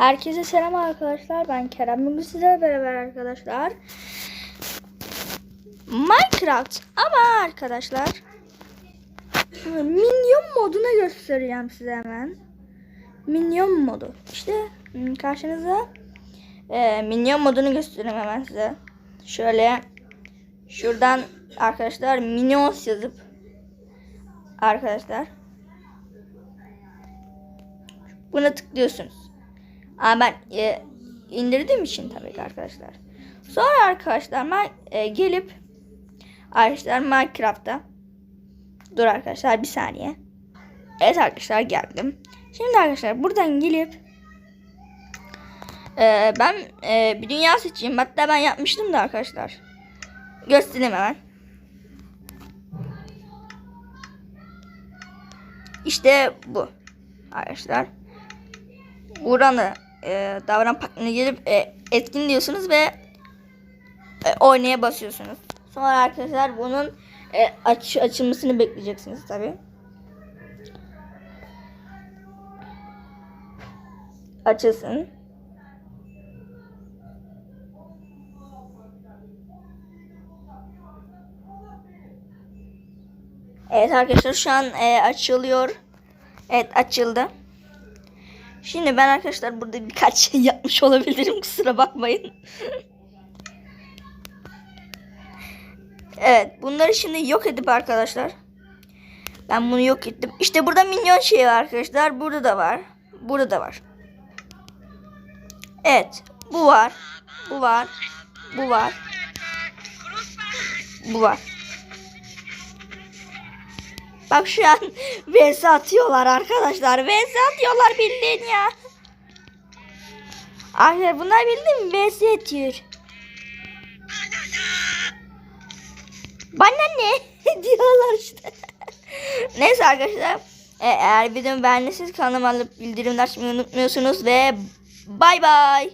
Herkese selam arkadaşlar. Ben Kerem. Bugün sizlerle beraber arkadaşlar. Minecraft ama arkadaşlar Minyon moduna göstereceğim size hemen. Minyon modu. İşte hmm, karşınıza e, Minyon modunu göstereyim hemen size. Şöyle şuradan arkadaşlar Minions yazıp arkadaşlar buna tıklıyorsunuz. Ama ben e, indirdiğim için tabii ki arkadaşlar. Sonra arkadaşlar ben e, gelip arkadaşlar Minecraft'ta dur arkadaşlar bir saniye. Evet arkadaşlar geldim. Şimdi arkadaşlar buradan gelip e, ben e, bir dünya seçeyim. Hatta ben yapmıştım da arkadaşlar. Göstereyim hemen. İşte bu arkadaşlar. Buranı e, davran paketine gelip e, etkin diyorsunuz ve e, oynaya basıyorsunuz. Sonra arkadaşlar bunun e, aç, açılmasını bekleyeceksiniz tabi. Açılsın. Evet arkadaşlar şu an e, açılıyor. Evet açıldı. Şimdi ben arkadaşlar burada birkaç şey yapmış olabilirim kusura bakmayın. evet bunları şimdi yok edip arkadaşlar. Ben bunu yok ettim. İşte burada minyon şey var arkadaşlar. Burada da var. Burada da var. Evet. Bu var. Bu var. Bu var. Bu var. Bak şu an vs atıyorlar arkadaşlar. Vs atıyorlar bildiğin ya. Arkadaşlar bunlar bildiğin mi? vs atıyor. Bana ne? diyorlar işte. Neyse arkadaşlar. e, Eğer videomu beğendiyseniz kanalıma alıp bildirimleri açmayı unutmuyorsunuz ve bay bay.